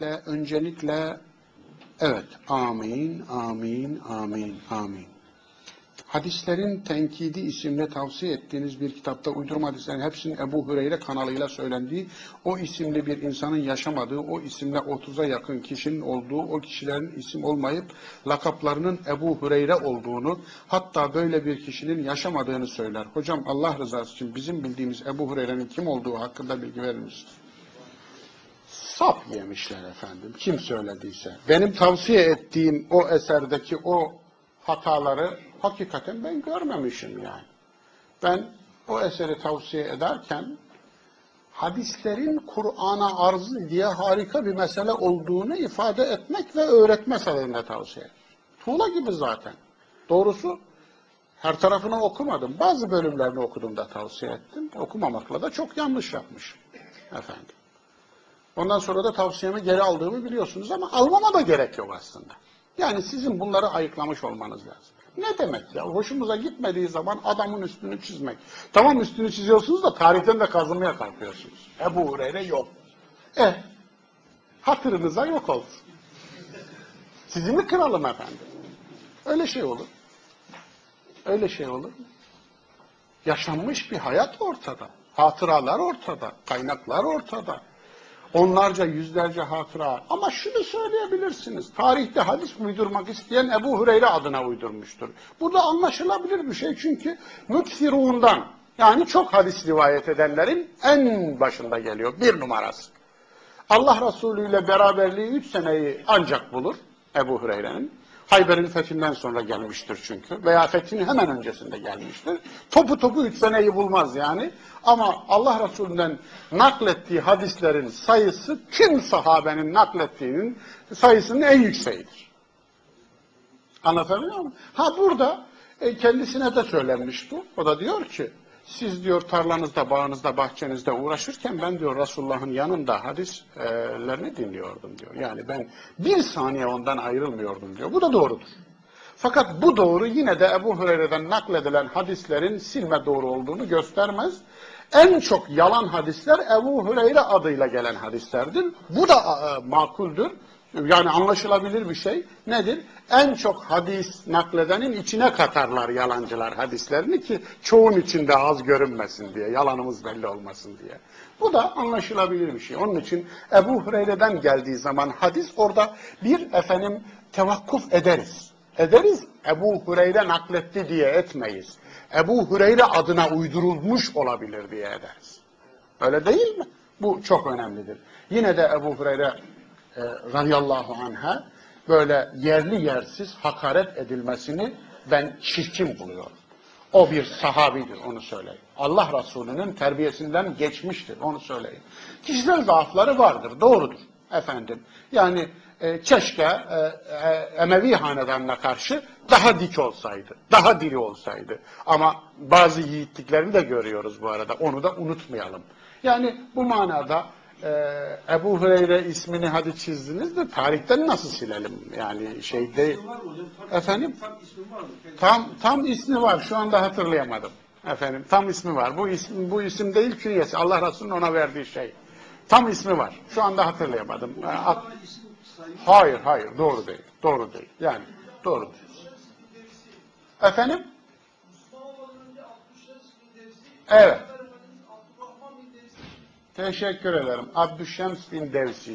Öncelikle, öncelikle evet, amin, amin, amin, amin. Hadislerin Tenkidi isimle tavsiye ettiğiniz bir kitapta uydurma hadislerin hepsinin Ebu Hüreyre kanalıyla söylendiği, o isimli bir insanın yaşamadığı, o isimle 30'a yakın kişinin olduğu, o kişilerin isim olmayıp lakaplarının Ebu Hüreyre olduğunu, hatta böyle bir kişinin yaşamadığını söyler. Hocam Allah rızası için bizim bildiğimiz Ebu Hüreyre'nin kim olduğu hakkında bilgi verir misiniz? Sap yemişler efendim. Kim söylediyse. Benim tavsiye ettiğim o eserdeki o hataları hakikaten ben görmemişim yani. Ben o eseri tavsiye ederken hadislerin Kur'an'a arzı diye harika bir mesele olduğunu ifade etmek ve öğretme sadedinde tavsiye ederim. Tuğla gibi zaten. Doğrusu her tarafını okumadım. Bazı bölümlerini okudum da tavsiye ettim. Okumamakla da çok yanlış yapmışım. Efendim. Ondan sonra da tavsiyemi geri aldığımı biliyorsunuz ama almama da gerek yok aslında. Yani sizin bunları ayıklamış olmanız lazım. Ne demek ya? Hoşumuza gitmediği zaman adamın üstünü çizmek. Tamam üstünü çiziyorsunuz da tarihten de kazımaya kalkıyorsunuz. Ebu Hureyre yok. Eh, hatırınıza yok olsun. Sizi mi kıralım efendim? Öyle şey olur. Öyle şey olur? Yaşanmış bir hayat ortada. Hatıralar ortada. Kaynaklar ortada. Onlarca, yüzlerce hatıra. Ama şunu söyleyebilirsiniz. Tarihte hadis uydurmak isteyen Ebu Hureyre adına uydurmuştur. Bu da anlaşılabilir bir şey çünkü müksirundan yani çok hadis rivayet edenlerin en başında geliyor. Bir numarası. Allah Resulü ile beraberliği üç seneyi ancak bulur Ebu Hureyre'nin. Hayber'in fethinden sonra gelmiştir çünkü. Veya fethinin hemen öncesinde gelmiştir. Topu topu üç seneyi bulmaz yani. Ama Allah Resulü'nden naklettiği hadislerin sayısı tüm sahabenin naklettiğinin sayısının en yükseğidir. Anlatabiliyor muyum? Ha burada e, kendisine de söylenmiş bu. O da diyor ki siz diyor tarlanızda, bağınızda, bahçenizde uğraşırken ben diyor Resulullah'ın yanında hadislerini dinliyordum diyor. Yani ben bir saniye ondan ayrılmıyordum diyor. Bu da doğrudur. Fakat bu doğru yine de Ebu Hureyre'den nakledilen hadislerin silme doğru olduğunu göstermez. En çok yalan hadisler Ebu Hureyre adıyla gelen hadislerdir. Bu da e, makuldür. Yani anlaşılabilir bir şey. Nedir? En çok hadis nakledenin içine katarlar yalancılar hadislerini ki çoğun içinde az görünmesin diye, yalanımız belli olmasın diye. Bu da anlaşılabilir bir şey. Onun için Ebu Hureyre'den geldiği zaman hadis orada bir efendim tevakkuf ederiz. Ederiz. Ebu Hureyre nakletti diye etmeyiz. Ebu Hureyre adına uydurulmuş olabilir diye ederiz. Öyle değil mi? Bu çok önemlidir. Yine de Ebu Hureyre e, radıyallahu anh'a böyle yerli yersiz hakaret edilmesini ben çirkin buluyorum. O bir sahabidir onu söyleyeyim. Allah Resulü'nün terbiyesinden geçmiştir onu söyleyeyim. Kişisel zaafları vardır doğrudur efendim. Yani e, keşke e, e, Emevi hanedanına karşı daha dik olsaydı, daha diri olsaydı. Ama bazı yiğitliklerini de görüyoruz bu arada. Onu da unutmayalım. Yani bu manada e, Ebu Hureyre ismini hadi çizdiniz de tarihten nasıl silelim? Yani şey değil. Efendim? Tam tam ismi var. Şu anda hatırlayamadım. Efendim tam ismi var. Bu isim bu isim değil künyesi. Allah Resulü'nün ona verdiği şey. Tam ismi var. Şu anda hatırlayamadım. E, ak- Hayır, hayır. Doğru değil. Doğru değil. Yani doğru değil. Efendim? Evet. Teşekkür ederim. Abdüşşems bin Devsi.